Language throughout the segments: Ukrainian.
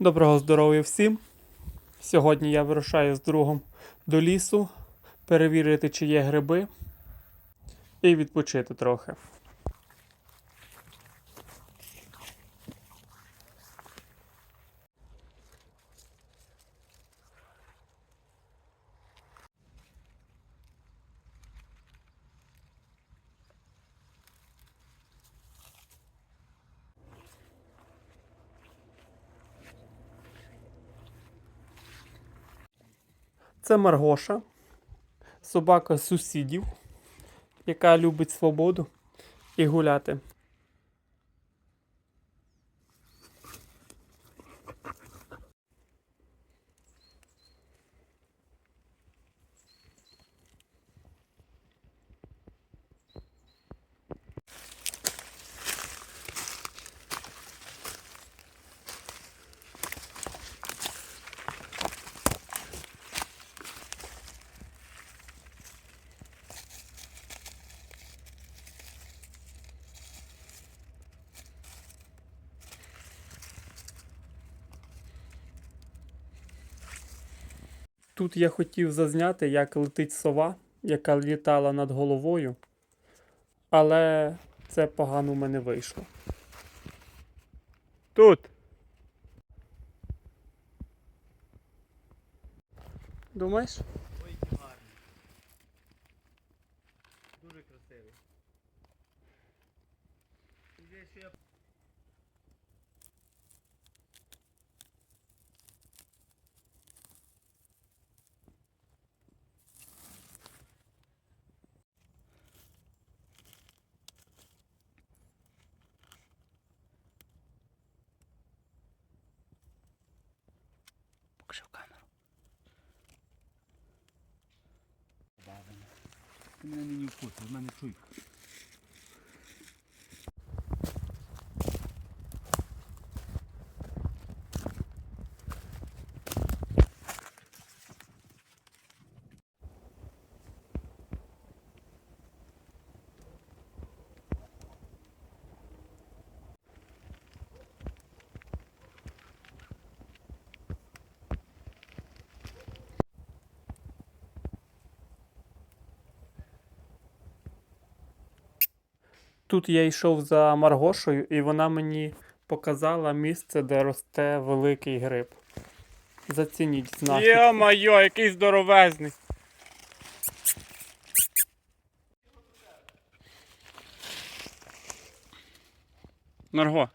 Доброго здоров'я всім! Сьогодні я вирушаю з другом до лісу перевірити, чи є гриби, і відпочити трохи. Це Маргоша, собака сусідів, яка любить свободу і гуляти. Тут я хотів зазняти, як летить сова, яка літала над головою, але це погано в мене вийшло. Тут. Думаєш? Ти мене не вкусив, в мене чуйка. Тут я йшов за Маргошою, і вона мені показала місце, де росте великий гриб. Зацініть знахідку. Йо-майо, який здоровезний. Марго.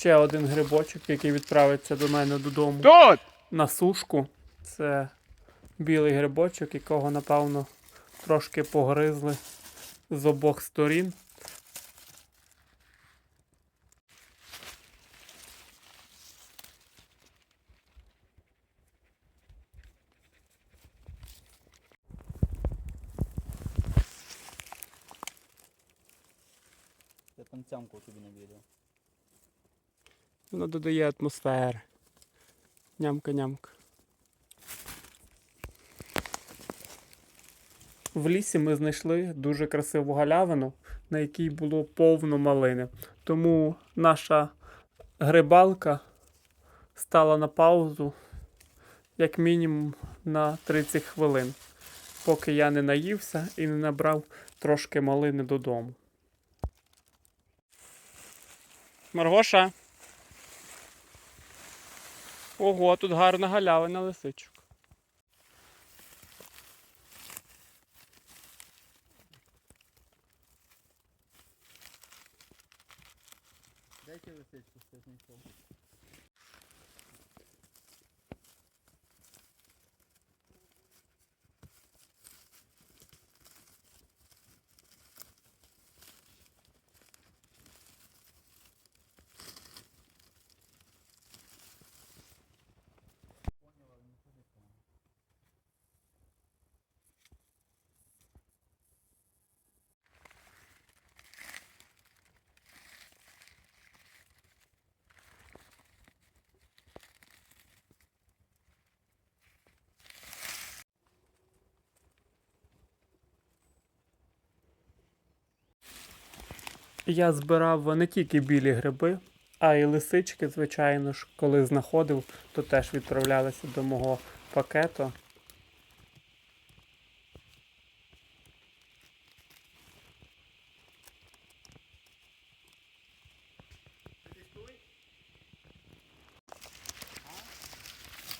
Ще один грибочок, який відправиться до мене додому Тут! на сушку. Це білий грибочок, якого, напевно, трошки погризли з обох сторін. Я там цямку тобі на відео. Воно додає атмосфери. Нямка-нямка. В лісі ми знайшли дуже красиву галявину, на якій було повно малини. Тому наша грибалка стала на паузу як мінімум на 30 хвилин. поки я не наївся і не набрав трошки малини додому. Маргоша. Ого, тут гарна галявина лисичок. Я збирав не тільки білі гриби, а й лисички, звичайно ж, коли знаходив, то теж відправлялися до мого пакету.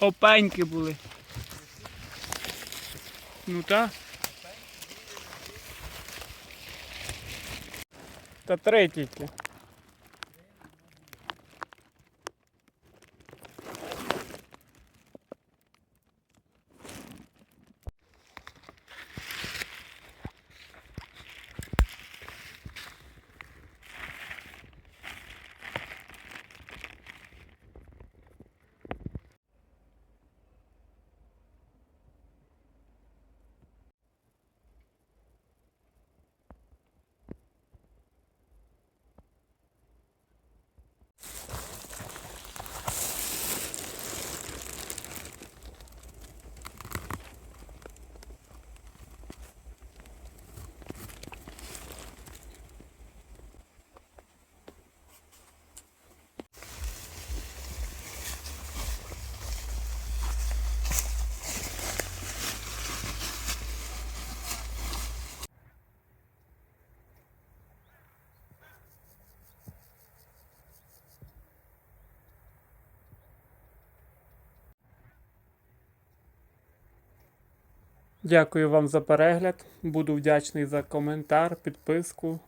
Опеньки були. Ну так. Та три. Дякую вам за перегляд. Буду вдячний за коментар, підписку